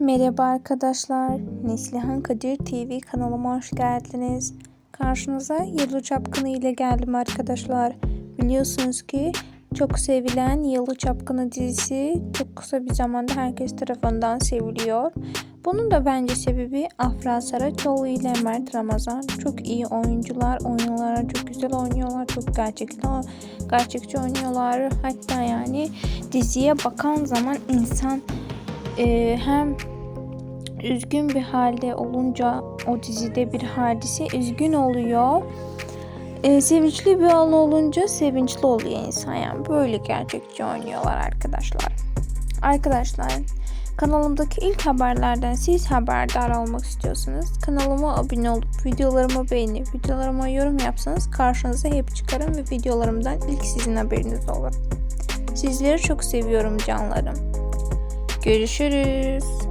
Merhaba arkadaşlar. Neslihan Kadir TV kanalıma hoş geldiniz. Karşınıza Yalı Çapkını ile geldim arkadaşlar. Biliyorsunuz ki çok sevilen Yalı Çapkını dizisi çok kısa bir zamanda herkes tarafından seviliyor. Bunun da bence sebebi Afra Saraçoğlu ile Mert Ramazan. Çok iyi oyuncular, oynuyorlar, çok güzel oynuyorlar, çok gerçekçi, gerçekçi oynuyorlar. Hatta yani diziye bakan zaman insan e, hem üzgün bir halde olunca o dizide bir hadise üzgün oluyor. E, sevinçli bir an olunca sevinçli oluyor insan yani böyle gerçekçi oynuyorlar arkadaşlar. Arkadaşlar kanalımdaki ilk haberlerden siz haberdar olmak istiyorsanız kanalıma abone olup videolarımı beğenip videolarıma yorum yapsanız karşınıza hep çıkarım ve videolarımdan ilk sizin haberiniz olur. Sizleri çok seviyorum canlarım. Görüşürüz.